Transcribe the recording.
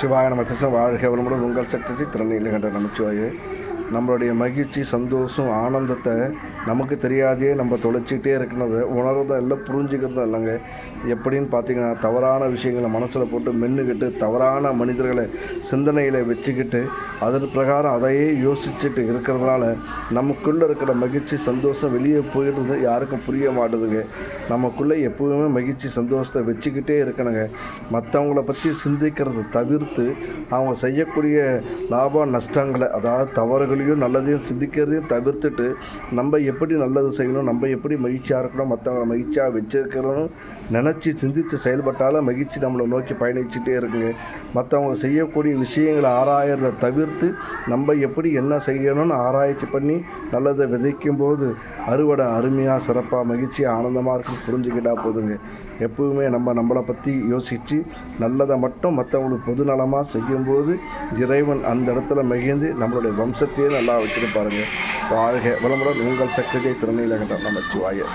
சிவாய நம திசம் வாழ்க வளமுடன். உங்கள் சக்தி திறனில் கண்ட நமச்சிவாயே. நம்மளுடைய மகிழ்ச்சி சந்தோஷம் ஆனந்தத்தை நமக்கு தெரியாதே நம்ம தொலைச்சிக்கிட்டே இருக்கிறத உணர்றதும் இல்லை புரிஞ்சுக்கிறதும் இல்லைங்க. எப்படின்னு பார்த்தீங்கன்னா தவறான விஷயங்களை மனசில் போட்டு மென்னுக்கிட்டு தவறான மனிதர்களை சிந்தனையில் வச்சுக்கிட்டு அதன் பிரகாரம் அதையே யோசிச்சுட்டு இருக்கிறதுனால நமக்குள்ளே இருக்கிற மகிழ்ச்சி சந்தோஷம் வெளியே போயிடுறது யாருக்கும் புரிய மாட்டுதுங்க. நமக்குள்ளே எப்பவுமே மகிழ்ச்சி சந்தோஷத்தை வச்சுக்கிட்டே இருக்கணுங்க. மற்றவங்கள பற்றி சிந்திக்கிறத தவிர்த்து அவங்க செய்யக்கூடிய லாப நஷ்டங்களை அதாவது தவறுகள் தவறுகளையும் நல்லதையும் சிந்திக்கிறதையும் தவிர்த்துட்டு நம்ம எப்படி நல்லது செய்யணும் நம்ம எப்படி மகிழ்ச்சியாக இருக்கணும் மற்றவங்களை மகிழ்ச்சியாக வச்சிருக்கிறோம் நினச்சி சிந்தித்து செயல்பட்டாலும் மகிழ்ச்சி நம்மளை நோக்கி பயணிச்சுட்டே இருக்குங்க. மற்றவங்க செய்யக்கூடிய விஷயங்களை ஆராயறதை தவிர்த்து நம்ம எப்படி என்ன செய்யணும்னு ஆராய்ச்சி பண்ணி நல்லதை விதைக்கும் போது அறுவடை அருமையாக சிறப்பாக மகிழ்ச்சியாக ஆனந்தமாக இருக்கும் புரிஞ்சுக்கிட்டா போதுங்க. எப்பவுமே நம்ம நம்மளை பற்றி யோசித்து நல்லதை மட்டும் மற்றவங்களுக்கு பொதுநலமாக செய்யும்போது இறைவன் அந்த இடத்துல மகிழ்ந்து நம்மளுடைய வம்சத்தை வம்சத்தையே நல்லா வச்சுட்டு பாருங்கள் வாழ்க வளமுடன் உங்கள் சக்தியை திறமையில் கண்ட நமச்சிவாய